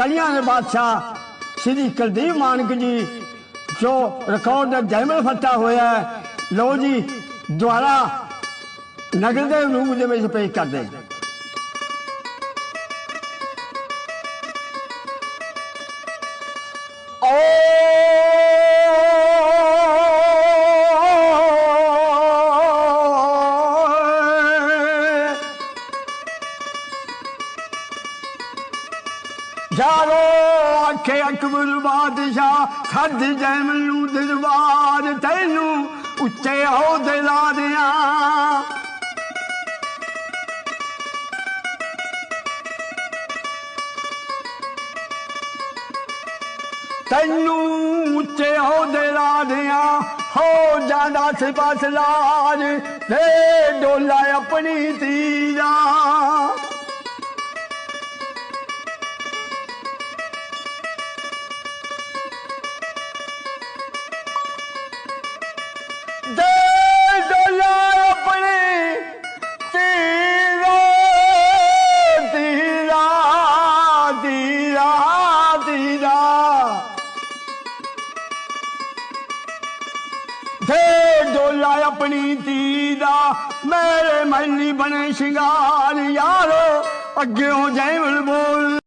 ਕਲੀਆਂ ਦੇ ਬਾਦਸ਼ਾਹ ਸ੍ਰੀ ਕੁਲਦੀਪ ਮਾਨਕ ਜੀ, ਜੋ ਰਿਕਾਰਡ ਦਾ ਜੈਮਲ ਫੱਟਾ ਹੋਇਆ ਲੋ ਜੀ, ਦੁਆਰਾ ਨਗਰ ਦੇ ਰੂਪ ਦੇ ਵਿੱਚ ਪੇਸ਼ ਕਰਦੇ ਓ ਯਾਰੋ ਆਖੇ ਅਕਬਰ ਬਾਦਸ਼ਾਹ ਖੱਦ ਜੈਮਲ ਨੂੰ ਦਰਬਾਰ, ਤੈਨੂੰ ਉੱਚੇ ਅਹੁਦੇ ਲਾ ਦਿਆਂ। ਤੈਨੂੰ ਉੱਚੇ ਅਹੁਦੇ ਲਾ ਦਿਆਂ, ਹੋ ਜਾਂਦਾ ਸਿਪਾਸ ਲਾਜ ਤੇ ਡੋਲਾ ਆਪਣੀ ਤੀਰਾ। ڊولايو تيرا تيرا ميري محلي بني شنگار يار اڳيو جئي بول.